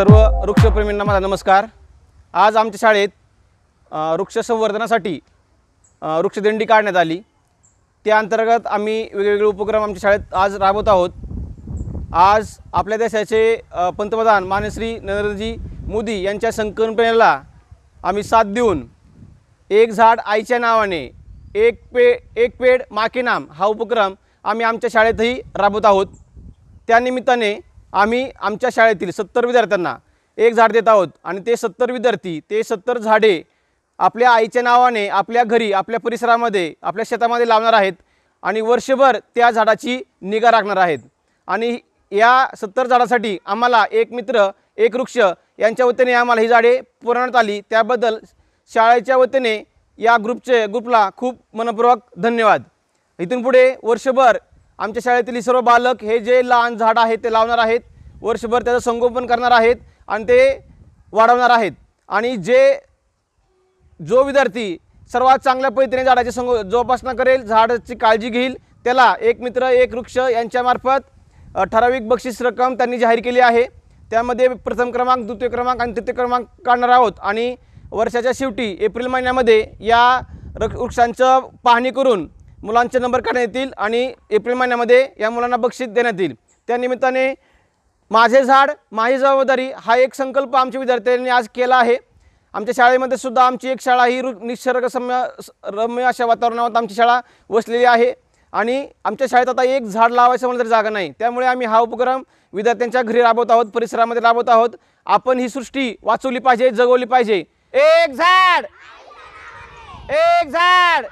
सर्व वृक्षप्रेमींना माझा नमस्कार. आज आमच्या शाळेत वृक्ष संवर्धनासाठी वृक्षदिंडी काढण्यात आली. त्या अंतर्गत आम्ही वेगवेगळे उपक्रम आमच्या शाळेत आज राबवत आहोत. आज आपल्या देशाचे पंतप्रधान मानश्री नरेंद्रजी मोदी यांच्या संकल्पनेला आम्ही साथ देऊन एक झाड आईच्या नावाने एक पे एक पेड माके नाम हा उपक्रम आम्ही आमच्या शाळेतही राबवत आहोत. त्यानिमित्ताने आम्ही आमच्या शाळेतील सत्तर विद्यार्थ्यांना एक झाड देत आहोत आणि ते सत्तर विद्यार्थी ते सत्तर झाडे आपल्या आईच्या नावाने आपल्या घरी आपल्या परिसरामध्ये आपल्या शेतामध्ये लावणार आहेत आणि वर्षभर त्या झाडाची निगा राखणार आहेत. आणि या सत्तर झाडासाठी आम्हाला एक मित्र एक वृक्ष यांच्या वतीने आम्हाला ही झाडे पुरवण्यात आली. त्याबद्दल शाळेच्या वतीने या ग्रुपचे ग्रुपला खूप मनपूर्वक धन्यवाद. इथून पुढे वर्षभर आमच्या शाळेतील सर्व बालक हे जे लहान झाड आहेत ते लावणार आहेत वर्षभर त्याचं संगोपन करणार आहेत आणि ते वाढवणार आहेत. आणि जे जो विद्यार्थी सर्वात चांगल्या पद्धतीने झाडाची संगो जोपासना करेल झाडाची काळजी घेईल त्याला एक मित्र एक वृक्ष यांच्यामार्फत ठराविक बक्षीस रक्कम त्यांनी जाहीर केली आहे. त्यामध्ये प्रथम क्रमांक द्वितीय क्रमांक आणि तृतीय क्रमांक काढणार आहोत. आणि वर्षाच्या शेवटी एप्रिल महिन्यामध्ये या रक वृक्षांचं पाहणी करून मुलांचे नंबर काढण्यात येतील आणि एप्रिल महिन्यामध्ये या मुलांना बक्षीस देण्यात येईल. त्यानिमित्ताने माझे झाड माझी जबाबदारी हा एक संकल्प आमच्या विद्यार्थ्यांनी आज केला आहे. आमच्या शाळेमध्ये सुद्धा आमची एक शाळा ही रु निसर्गसम्य रम्य अशा वातावरणावर आमची शाळा वसलेली आहे. आणि आमच्या शाळेत आता एक झाड लावायचं म्हणलं तरी जागा नाही. त्यामुळे आम्ही हा उपक्रम विद्यार्थ्यांच्या घरी राबवत आहोत परिसरामध्ये राबवत आहोत. आपण ही सृष्टी वाचवली पाहिजे जगवली पाहिजे. एक झाड! एक झाड!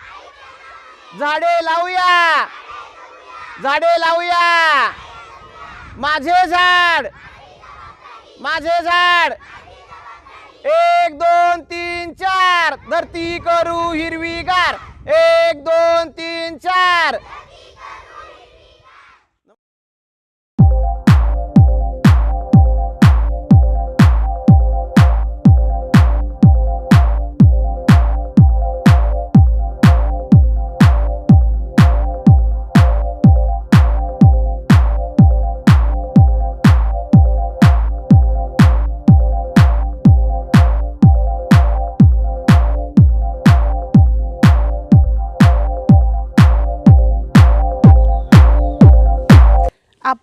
झाडे लावूया. झाडे लावूया. माझे झाड. माझे झाड. एक दोन तीन चार. धरती करू हिरवीगार. एक दोन तीन चार.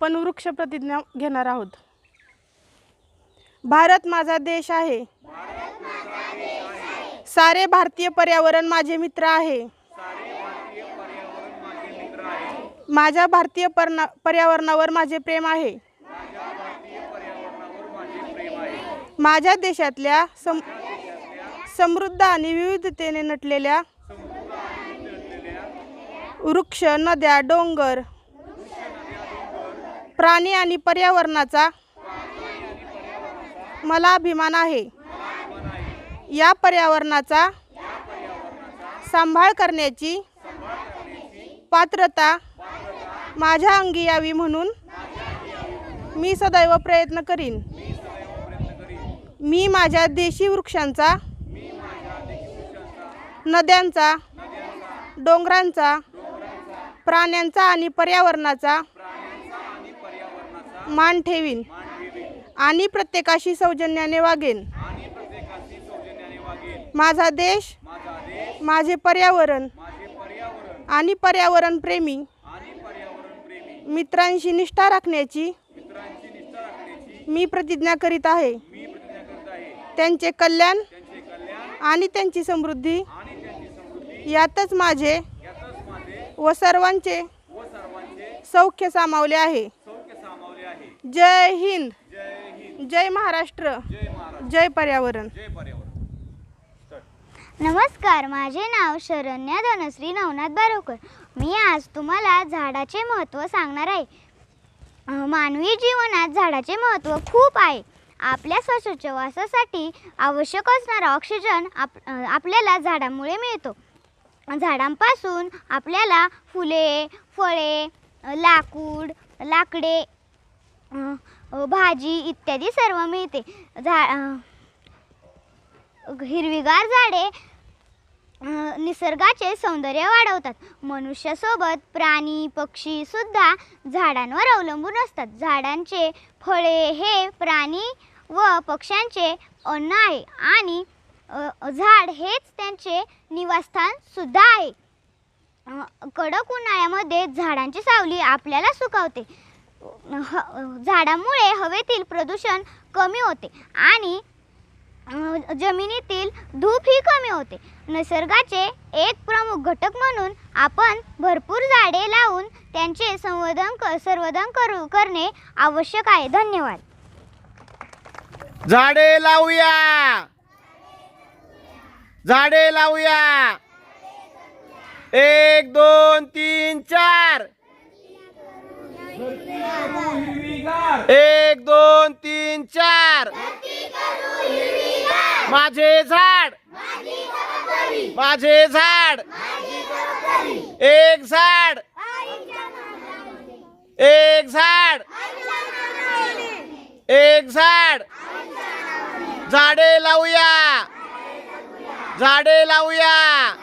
आपण वृक्ष प्रतिज्ञा घेणार आहोत. भारत माझा देश आहे. सारे भारतीय पर्यावरण माझे मित्र आहे. माझ्या भारतीय पर्यावरणावर माझे प्रेम आहे. माझ्या देशातल्या सम समृद्ध आणि विविधतेने नटलेल्या वृक्ष नद्या डोंगर प्राणी आणि पर्यावरणाचा मला अभिमान आहे. या पर्यावरणाचा सांभाळ करण्याची पात्रता माझ्या अंगी यावी म्हणून मी सदैव प्रयत्न करीन. मी माझ्या देशी वृक्षांचा नद्यांचा डोंगरांचा प्राण्यांचा आणि पर्यावरणाचा मान ठेवीन. आणि प्रत्येकाशी सौजन्याने वागेन. माझा देश माझे पर्यावरण आणि पर्यावरण प्रेमी. मित्रांशी निष्ठा राखण्याची मी प्रतिज्ञा करीत आहे. त्यांचे कल्याण आणि त्यांची समृद्धी यातच माझे व सर्वांचे सौख्य सामावले आहे. जय हिंद. जय महाराष्ट्र. जय पर्यावरण. नमस्कार माझे नाव शरण्या धनश्री नवनाथ बारोकर. मी आज तुम्हाला झाडाचे महत्त्व सांगणार आहे. मानवी जीवनात झाडाचे महत्त्व खूप आहे. आपल्या श्वासोच्छवासासाठी आवश्यक असणारा ऑक्सिजन आप आपल्याला झाडामुळे मिळतो. झाडांपासून आपल्याला फुले फळे लाकूड लाकडे भाजी इत्यादी सर्व मिळते. झा हिरवीगार झाडे निसर्गाचे सौंदर्य वाढवतात. मनुष्यासोबत प्राणी पक्षी सुद्धा झाडांवर अवलंबून असतात. झाडांचे फळे हे प्राणी व पक्ष्यांचे अन्न आहे आणि झाड हेच त्यांचे निवासस्थान सुद्धा आहे. कडक उन्हाळ्यामध्ये झाडांची सावली आपल्याला सुकावते ह झाडामुळे हवेतील प्रदूषण कमी होते आणि जमिनीतील धूप ही कमी होते. निसर्गाचे एक प्रमुख घटक म्हणून आपण भरपूर झाडे लावून त्यांचे संवर्धन क संवर्धन करू करणे आवश्यक आहे. धन्यवाद. झाडे लावूया. झाडे लावूया. एक दोन तीन चार. एक दोन तीन चार. माझे झाड. माझे झाड. एक झाड. एक झाड. एक झाड. झाडे लावूया. झाडे लावूया.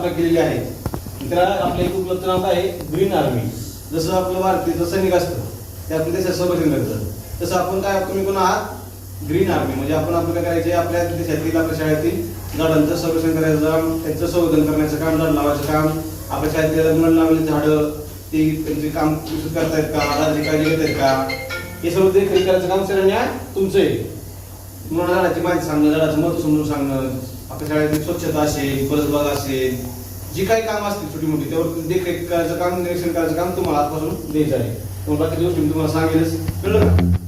स्थापना केलेली आहे. त्याला आपल्या एक उपलब्ध नाव आहे? ग्रीन आर्मी जसं आपलं भारतीय सैनिक असतं ते आपल्या देशात संरक्षण करतं. तसं आपण काय तुम्ही कोण आहात? ग्रीन आर्मी म्हणजे आपण आपलं काय करायचे आपल्या देशातील आपल्या शाळेतील झाडांचं संरक्षण करायचं काम त्यांचं संवर्धन करण्याचं काम झाड लावायचं काम. आपल्या शाळेतील मुलांना लावलेली झाडं ती त्यांचे काम विकसित करतायत का? झाडाची काळजी घेत आहेत का? हे सर्व ते करायचं काम सगळ्यांना तुमचं आहे. मुलांना झाडाची माहिती सांगणं झाडाचं महत्त्व समजून सांगणं आपल्या शाळेतील स्वच्छता असेल परसबाग असेल जी काही काम असतील छोटी मोठी त्यावर देखरेख करायचं काम निरीक्षण करायचं काम तुम्हाला आजपासून द्यायचं आहे. तुम्हाला बाकीच्या गोष्टी मी तुम्हाला सांगेलच. कळलं का?